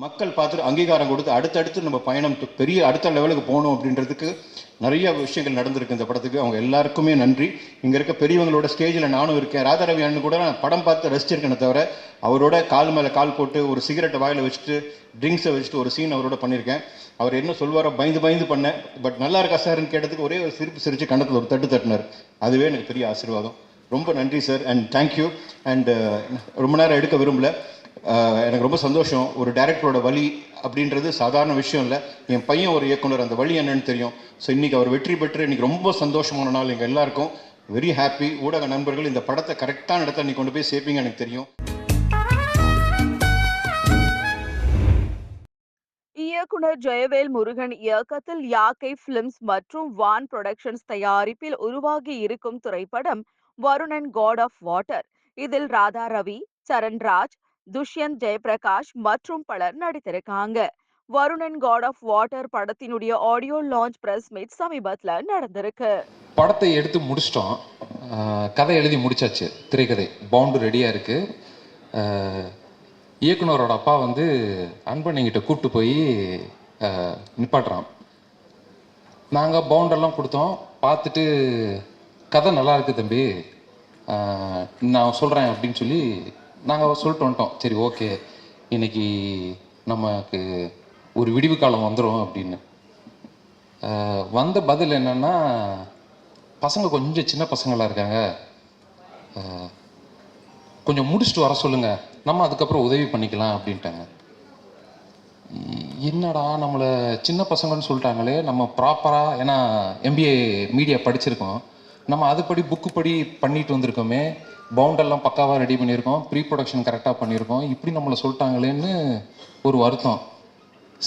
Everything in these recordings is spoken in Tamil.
மக்கள் பார்த்துட்டு அங்கீகாரம் கொடுத்து அடுத்தடுத்து நம்ம பயணம் பெரிய அடுத்த லெவலுக்கு போகணும் அப்படின்றதுக்கு நிறைய விஷயங்கள் நடந்திருக்கு இந்த படத்துக்கு. அவங்க எல்லாருக்குமே நன்றி. இங்கே இருக்க பெரியவங்களோட ஸ்டேஜில் நானும் இருக்கேன். ராதாரவி அண்ணன் கூட நான் படம் பார்த்து ரசிச்சிருக்கேனே தவிர அவரோட கால் மேலே கால் போட்டு ஒரு சிகரெட்டை வாயில் வச்சுட்டு ட்ரிங்க்ஸை வச்சுட்டு ஒரு சீன் அவரோட பண்ணியிருக்கேன். அவர் என்ன சொல்வாரோ பயந்து பயந்து பண்ணேன். பட் நல்லா இருக்கா சார்னு கேட்டதுக்கு ஒரே ஒரு சிரிப்பு சிரித்து கண்டத்தில் ஒரு தட்டு தட்டினார். அதுவே எனக்கு பெரிய ஆசீர்வாதம். ரொம்ப நன்றி சார் அண்ட் தேங்க்யூ அண்ட் ரொம்ப நேரம் எடுக்க விரும்பல. எனக்கு ரொம்ப சந்தோஷம். ஒரு டைரக்டரோட வழி அப்படின்றது சாதாரண விஷயம் இல்லை. என் பையன் ஒரு இயக்குனர். அந்த வழி என்னன்னு தெரியும். ஸோ இன்னைக்கு அவர் வெற்றி பெற்று இன்னைக்கு ரொம்ப சந்தோஷமான நாள் எங்கள் எல்லாருக்கும். வெரி ஹாப்பி ஊடக நண்பர்கள் இந்த படத்தை கரெக்டான இடத்துல நீ கொண்டு போய் சேர்ப்பீங்க எனக்கு தெரியும். இயக்குனர் ஜெயவேல் முருகன் இயக்கத்தில் யாக்கை பிலிம்ஸ் மற்றும் வான் புரொடக்ஷன்ஸ் தயாரிப்பில் உருவாகி இருக்கும் திரைப்படம் வருணன் காட் ஆஃப் வாட்டர் இதில் ராதா ரவி சரண்ராஜ் துஷ்யந்த் ஜெயபிரகாஷ் மற்றும் பலர் நடித்திருக்காங்க. வருணன் காட் ஆஃப் வாட்டர் படத்தினுடைய ஆடியோ லான்ச் பிரஸ் மீட் சமீபத்தில் நடந்திருக்கு. படத்தை எடுத்து முடிச்சிட்டோம். கதை எழுதி முடிச்சாச்சு. திரைக்கதை. பவுண்டு ரெடியாக இருக்குது இயக்குனரோட அப்பா வந்து அன்பண்ணிங்கிட்ட கூப்பிட்டு போய் நிப்பாட்டுறான். நாங்கள் பவுண்டெல்லாம் கொடுத்தோம். பார்த்துட்டு கதை நல்லா இருக்கு தம்பி. நான் சொல்கிறேன் அப்படின்னு சொல்லி நாங்கள் சொல்லிட்டு வந்துட்டோம். சரி ஓகே இன்னைக்கு நமக்கு ஒரு விடிவு காலம் வந்துடும் அப்படின்னு. வந்த பதில் என்னன்னா பசங்க கொஞ்சம் சின்ன பசங்களாக இருக்காங்க. கொஞ்சம் முடிச்சுட்டு வர சொல்லுங்க. நம்ம அதுக்கப்புறம் உதவி பண்ணிக்கலாம் அப்படின்ட்டாங்க. என்னடா நம்மளை சின்ன பசங்கன்னு சொல்லிட்டாங்களே. நம்ம ப்ராப்பராக ஏன்னா எம்பிஏ மீடியா படிச்சிருக்கோம். நம்ம அதுபடி புக்கு படி பண்ணிட்டு வந்திருக்கோமே. பவுண்டெல்லாம் பக்காவாக ரெடி பண்ணியிருக்கோம். ப்ரீ ப்ரொடக்ஷன் கரெக்டாக பண்ணியிருக்கோம். இப்படி நம்மளை சொல்லிட்டாங்களேன்னு ஒரு வருத்தம்.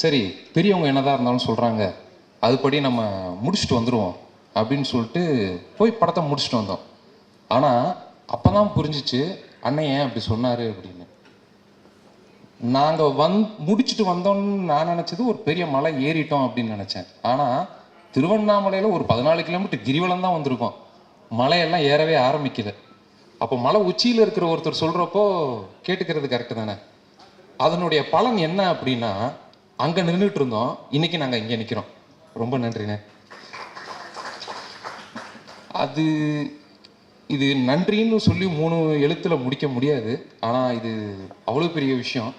சரி பெரியவங்க என்னதான் இருந்தாலும் சொல்கிறாங்க அதுபடி நம்ம முடிச்சுட்டு வந்துடுவோம் அப்படின்னு சொல்லிட்டு போய் படத்தை முடிச்சுட்டு வந்தோம். ஆனால் அப்போ தான் புரிஞ்சிச்சு அண்ணன் ஏன் அப்படி சொன்னார் அப்படின்னு. நாங்கள் வந் முடிச்சுட்டு வந்தோம்னு நான் நினச்சது ஒரு பெரிய மலை ஏறிட்டோம் அப்படின்னு நினச்சேன். ஆனால் திருவண்ணாமலையில் ஒரு பதினாலு கிலோமீட்டர் கிரிவலம் தான் வந்திருக்கோம். மலையெல்லாம் ஏறவே ஆரம்பிக்குது. அப்போ மலை உச்சியில் இருக்கிற ஒருத்தர் சொல்கிறப்போ கேட்டுக்கிறது கரெக்டு தானே? அதனுடைய பலன் என்ன அப்படின்னா அங்கே நின்றுட்டு இருந்தோம். இன்னைக்கு நாங்கள் இங்கே நிற்கிறோம் ரொம்ப நன்றிண்ணே. அது இது நன்றின்னு சொல்லி மூணு எழுத்துல முடிக்க முடியாது. ஆனால் இது அவ்வளோ பெரிய விஷயம்.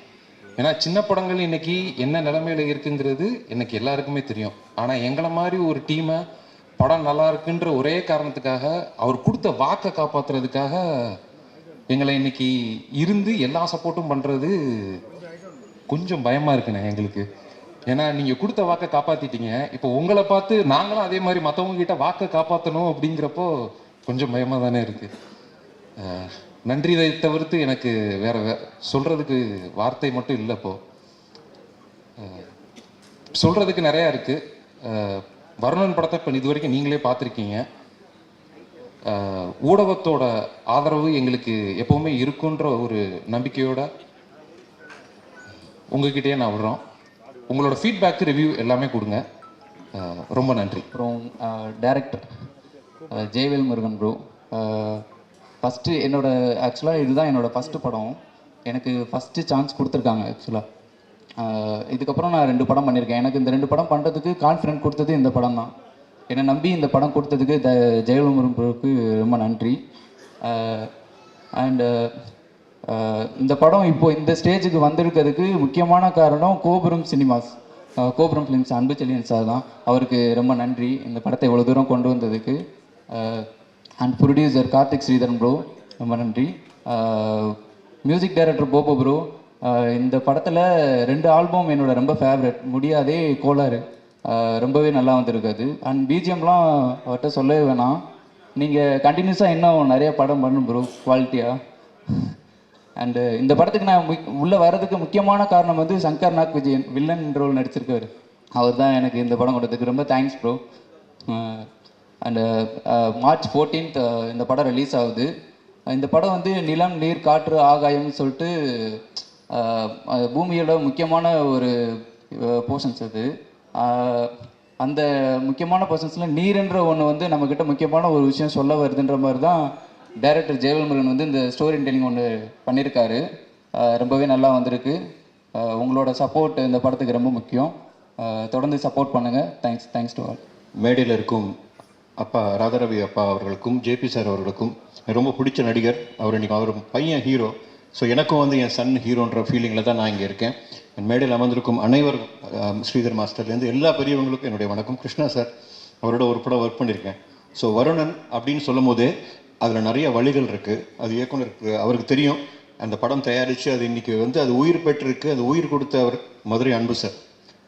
ஏன்னா சின்ன படங்கள் இன்னைக்கு என்ன நிலைமையில இருக்குங்கிறது எனக்கு எல்லாருக்குமே தெரியும். ஆனால் எங்களை மாதிரி ஒரு டீமை படம் நல்லா இருக்குன்ற ஒரே காரணத்துக்காக அவர் கொடுத்த வாக்கை காப்பாத்துறதுக்காக எங்களை இன்னைக்கு இருந்து எல்லா சப்போர்ட்டும் பண்ணுறது கொஞ்சம் பயமா இருக்குண்ணே எங்களுக்கு. ஏன்னா நீங்க கொடுத்த வாக்கை காப்பாத்திட்டீங்க. இப்போ உங்களை பார்த்து நாங்களும் அதே மாதிரி மற்றவங்க கிட்ட வாக்கை காப்பாற்றணும் அப்படிங்கிறப்போ கொஞ்சம் பயமா தானே இருக்கு. நன்றி இதை தவிர்த்து எனக்கு வேற வே- சொல்றதுக்கு வார்த்தை மட்டும் இல்லை இப்போ. அஹ், சொல்றதுக்கு நிறைய இருக்கு. வருணன் படத்தை இப்போ இது வரைக்கும் நீங்களே பார்த்துருக்கீங்க. ஊடகத்தோட ஆதரவு எங்களுக்கு எப்பவுமே இருக்குன்ற ஒரு நம்பிக்கையோட உங்ககிட்டயே நான் விடுறோம். உங்களோட ஃபீட்பேக் ரிவ்யூ எல்லாமே கொடுங்க. ரொம்ப நன்றி. அப்புறம் director Jayavel Murugan bro first என்னோட ஆக்சுவலாக இதுதான் என்னோட ஃபஸ்ட்டு படம். எனக்கு ஃபஸ்ட்டு சான்ஸ் கொடுத்துருக்காங்க ஆக்சுவலாக இதுக்கப்புறம் நான் ரெண்டு படம் பண்ணியிருக்கேன். எனக்கு இந்த ரெண்டு படம் பண்ணுறதுக்கு கான்ஃபிடென்ட் கொடுத்தது இந்த படம் தான். என்னை நம்பி இந்த படம் கொடுத்ததுக்கு த ஜெயவேல் ரொம்ப நன்றி. அண்டு இந்த படம் இப்போ இந்த ஸ்டேஜுக்கு வந்திருக்கிறதுக்கு முக்கியமான காரணம் கோபுரம் சினிமாஸ். கோபுரம் ஃபிலிம்ஸ் அன்பு செல்லியன் சார் தான். அவருக்கு ரொம்ப நன்றி இந்த படத்தை இவ்வளோ தூரம் கொண்டு வந்ததுக்கு. And producer Karthik Sridharan bro ரொம்ப நன்றி. மியூசிக் டைரக்டர் போபோ ப்ரோ இந்த படத்தில் ரெண்டு ஆல்பம் என்னோட ரொம்ப ஃபேவரட் முடியாதே கோளாறு. ரொம்பவே நல்லா வந்திருக்கு அது. அண்ட் பிஜிஎம்லாம் அவர்கிட்ட சொல்லவே வேணாம். நீங்கள் கண்டினியூஸாக இன்னும் நிறைய படம் பண்ணணும் ப்ரோ குவாலிட்டியாக அண்டு இந்த படத்துக்கு நான் முக்- வர்றதுக்கு முக்கியமான காரணம் வந்து சங்கர் நாக் விஜயன் வில்லன் ரோல் நடிச்சிருக்காரு. அவர் தான் எனக்கு இந்த படம் கொடுத்ததுக்கு ரொம்ப thanks bro and March fourteenth இந்த படம் ரிலீஸ் ஆகுது. இந்த படம் வந்து நிலம் நீர் காற்று ஆகாயம்னு சொல்லிட்டு பூமியோட முக்கியமான ஒரு போர்ஷன்ஸ் அது. அந்த முக்கியமான பர்சன்ஸில் நீர்ன்ற ஒன்று வந்து நம்மக்கிட்ட முக்கியமான ஒரு விஷயம் சொல்ல வருதுன்ற மாதிரி தான் டைரக்டர் ஜெயவல் முருகன் வந்து இந்த ஸ்டோரி டெல்லிங் ஒன்று பண்ணியிருக்காரு ரொம்பவே நல்லா வந்திருக்கு. உங்களோட சப்போர்ட் இந்த படத்துக்கு ரொம்ப முக்கியம். தொடர்ந்து சப்போர்ட் பண்ணுங்கள் தேங்க்ஸ் தேங்க்ஸ் டு ஆல் மேடையில் இருக்கும் அப்பா ராதாரவி அப்பா அவர்களுக்கும் ஜேபி சார் அவர்களுக்கும் எனக்கு ரொம்ப பிடிச்ச நடிகர். அவர் இன்றைக்கி அவர் பையன் ஹீரோ ஸோ எனக்கும் வந்து என் சன் ஹீரோன்ற ஃபீலிங்கில் தான் நான் இங்கே இருக்கேன். என் மேடையில் அமர்ந்திருக்கும் அனைவர் ஸ்ரீதர் மாஸ்டர்லேருந்து எல்லா பெரியவங்களுக்கும் என்னுடைய வணக்கம். கிருஷ்ணா சார் அவரோட ஒரு படம் ஒர்க் பண்ணியிருக்கேன் ஸோ வருணன் அப்படின்னு சொல்லும் போதே அதில் நிறைய வழிகள் இருக்குது அது இயக்குனருக்கு அவருக்கு தெரியும். அந்த படம் தயாரித்து அது இன்னைக்கு வந்து அது உயிர் பெற்றிருக்கு. அது உயிர் கொடுத்த அவர் மதுரை அன்பு சார்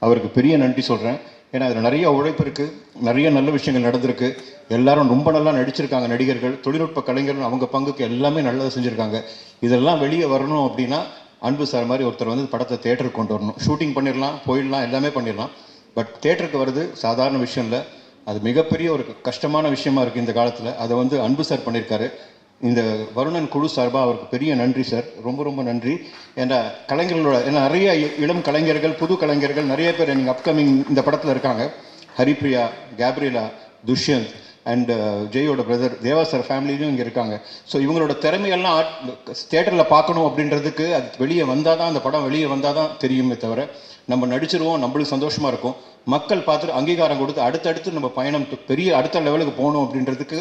அவருக்கு பெரிய நன்றி சொல்கிறேன் ஏன்னா அதில் நிறைய உழைப்பு இருக்குது நிறைய நல்ல விஷயங்கள் நடந்திருக்கு. எல்லாரும் ரொம்ப நல்லா நடிச்சிருக்காங்க நடிகர்கள் தொழில்நுட்ப கலைஞர்கள் அவங்க பங்குக்கு எல்லாமே நல்லதாக செஞ்சுருக்காங்க. இதெல்லாம் வெளியே வரணும் அப்படின்னா அன்பு சார் மாதிரி ஒருத்தர் வந்து படத்தை தேட்டருக்கு கொண்டு வரணும். ஷூட்டிங் பண்ணிடலாம் போயிடலாம் எல்லாமே பண்ணிடலாம். பட் தேட்டருக்கு வர்றது சாதாரண விஷயம் இல்லை. அது மிகப்பெரிய ஒரு கஷ்டமான விஷயமா இருக்குது இந்த காலத்தில். அதை வந்து அன்பு சார் பண்ணியிருக்காரு. இந்த வருணன் குழு சார்பாக அவருக்கு பெரிய நன்றி சார். ரொம்ப ரொம்ப நன்றி. ஏன்னா கலைஞர்களோட ஏன்னா நிறைய இ- இளம் கலைஞர்கள் புது கலைஞர்கள் நிறைய பேர் நீங்கள் அப்கமிங் இந்த படத்தில் இருக்காங்க. Haripriya Gabriella Dushyanth and uh, ஜெயோட பிரதர் தேவா சார் ஃபேமிலியும் இங்கே இருக்காங்க. ஸோ இவங்களோட திறமையெல்லாம் தேட்டரில் பார்க்கணும் அப்படின்றதுக்கு அது வெளியே வந்தால் தான் அந்த படம் வெளியே வந்தால் தான் தெரியுமே தவிர நம்ம நடிச்சிருவோம் நம்மளுக்கு சந்தோஷமாக இருக்கும். மக்கள் பார்த்துட்டு அங்கீகாரம் கொடுத்து அடுத்தடுத்து நம்ம பயணம் பெரிய அடுத்த லெவலுக்கு போகணும் அப்படின்றதுக்கு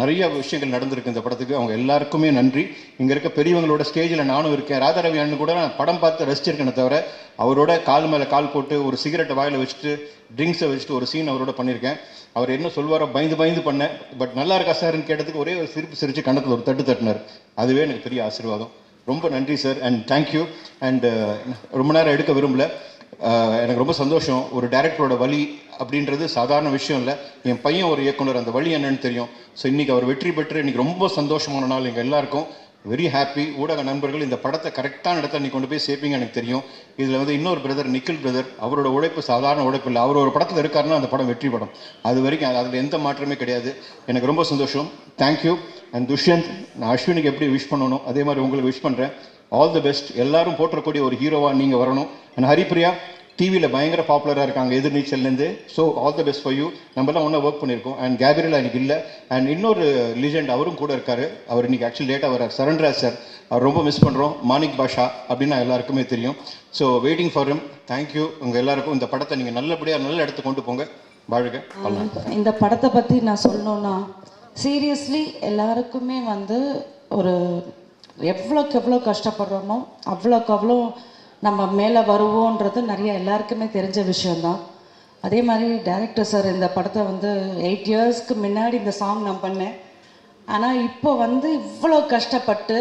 நிறைய விஷயங்கள் நடந்திருக்கு இந்த படத்துக்கு. அவங்க எல்லாருக்குமே நன்றி. இங்கே இருக்க பெரியவங்களோட ஸ்டேஜில் நானும் இருக்கேன். ராதாரவி அண்ணன் கூட நான் படம் பார்த்து ரசிச்சிருக்கேனே தவிர அவரோட கால் மேலே கால் போட்டு ஒரு சிகரெட்டை வாயில் வச்சுட்டு ட்ரிங்க்ஸை வச்சுட்டு ஒரு சீன் அவரோட பண்ணியிருக்கேன் அவர் என்ன சொல்வாரோ பயந்து பயந்து பண்ணேன். பட் நல்லா இருக்கா சார்னு கேட்டதுக்கு ஒரே ஒரு சிரிப்பு சிரித்து கண்ணத்தில் ஒரு தட்டு தட்டினார். அதுவே எனக்கு பெரிய ஆசீர்வாதம். ரொம்ப நன்றி சார் அண்ட் தேங்க்யூ அண்ட் ரொம்ப நேரம் எடுக்க விரும்பல. எனக்கு ரொம்ப சந்தோஷம். ஒரு டைரக்டரோட வழி அப்படின்றது சாதாரண விஷயம் இல்லை. என் பையன் ஒரு இயக்குனர். அந்த வழி என்னன்னு தெரியும். ஸோ இன்னைக்கு அவர் வெற்றி பெற்று இன்னைக்கு ரொம்ப சந்தோஷமான நாள் எங்கள் எல்லாருக்கும். வெரி ஹாப்பி ஊடக நண்பர்கள் இந்த படத்தை கரெக்டான இடத்துல நீ கொண்டு போய் சேர்ப்பீங்க எனக்கு தெரியும். இதில் வந்து இன்னொரு பிரதர் நிக்கில் பிரதர் அவரோட உழைப்பு சாதாரண உழைப்பு இல்லை. அவர் ஒரு படத்தில் இருக்காருன்னா அந்த படம் வெற்றி படம். அது வரைக்கும் அதில் எந்த மாற்றமே கிடையாது. எனக்கு ரொம்ப சந்தோஷம். தேங்க்யூ அண்ட் துஷ்யந்த் நான் அஸ்வினுக்கு எப்படி விஷ் பண்ணணும்? அதே மாதிரி உங்களுக்கு விஷ் பண்ணுறேன் ஆல் தி பெஸ்ட் எல்லாரும் போற்றக்கூடிய ஒரு ஹீரோவாக நீங்கள் வரணும். அண்ட் ஹரிப்ரியா டிவியில் பயங்கர பாப்புலராக இருக்காங்க எதிர்நீச்சல்லேருந்து. So all the best for you நம்மலாம் ஒன்றா ஒர்க் பண்ணியிருக்கோம். அண்ட் கேப்ரியலா எனக்கு இல்லை. அண்ட் இன்னொரு லிஜெண்ட் அவரும் கூட இருக்கார். அவர் இன்னைக்கு ஆக்சுவலி லேட்டாக வரார் சரண்ராஜ் சார் அவர் ரொம்ப மிஸ் பண்ணுறோம் மாணிக் பாஷா அப்படின்னு எல்லாருக்குமே தெரியும். So waiting for him thank you உங்கள் எல்லாருக்கும் இந்த படத்தை நீங்கள் நல்லபடியாக நல்ல இடத்துக்கு கொண்டு போங்க. வாழ்க இந்த படத்தை பற்றி நான் சொல்லணும்னா சீரியஸ்லி எல்லாருக்குமே வந்து ஒரு எவ்வளோக்கு எவ்வளோ கஷ்டப்படுறோமோ அவ்வளோக்கு அவ்வளோ நம்ம மேலே வருவோன்றது நிறைய எல்லாருக்குமே தெரிஞ்ச விஷயந்தான் அதே மாதிரி டைரக்டர் சார் இந்த படத்தை வந்து எயிட் இயர்ஸ்க்கு முன்னாடி இந்த சாங் நான் பண்ணேன். ஆனால் இப்போ வந்து இவ்வளோ கஷ்டப்பட்டு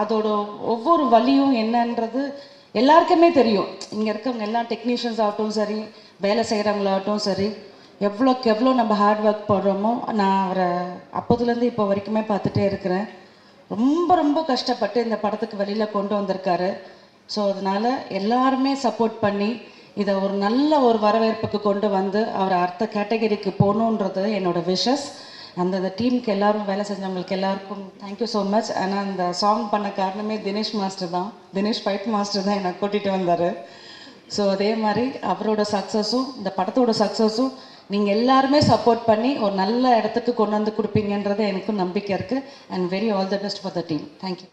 அதோட ஒவ்வொரு வழியும் என்னன்றது எல்லாருக்குமே தெரியும். இங்கே இருக்கவங்க எல்லா டெக்னீஷியன்ஸ் ஆகட்டும் சரி வேலை செய்கிறவங்களாகட்டும் சரி எவ்வளோக்கு எவ்வளோ நம்ம ஹார்ட் ஒர்க் போடுறோமோ நான் அவரை அப்போதுலேருந்து இப்போ வரைக்குமே பார்த்துட்டே இருக்கிறேன். ரொம்ப ரொம்ப கஷ்டப்பட்டு இந்த படத்துக்கு வெளியில் கொண்டு வந்திருக்காரு. ஸோ அதனால எல்லாருமே சப்போர்ட் பண்ணி இதை ஒரு நல்ல ஒரு வரவேற்புக்கு கொண்டு வந்து அவர் அடுத்த கேட்டகரிக்கு போகணுன்றது என்னோட விஷஸ் அந்த அந்த டீமுக்கு எல்லாரும் வேலை செஞ்சவங்களுக்கு எல்லாருக்கும் தேங்க்யூ ஸோ மச் ஆனால் அந்த சாங் பண்ண காரணமே தினேஷ் மாஸ்டர் தான். தினேஷ் ஃபைட் மாஸ்டர் தான் என்னை கூட்டிகிட்டு வந்தார். ஸோ அதே மாதிரி அவரோட சக்ஸஸும் இந்த படத்தோட சக்ஸஸும் நீங்கள் எல்லாருமே சப்போர்ட் பண்ணி ஒரு நல்ல இடத்துக்கு கொண்டு வந்து கொடுப்பீங்கன்றது எனக்கும் நம்பிக்கை இருக்குது and very all the best for the team thank you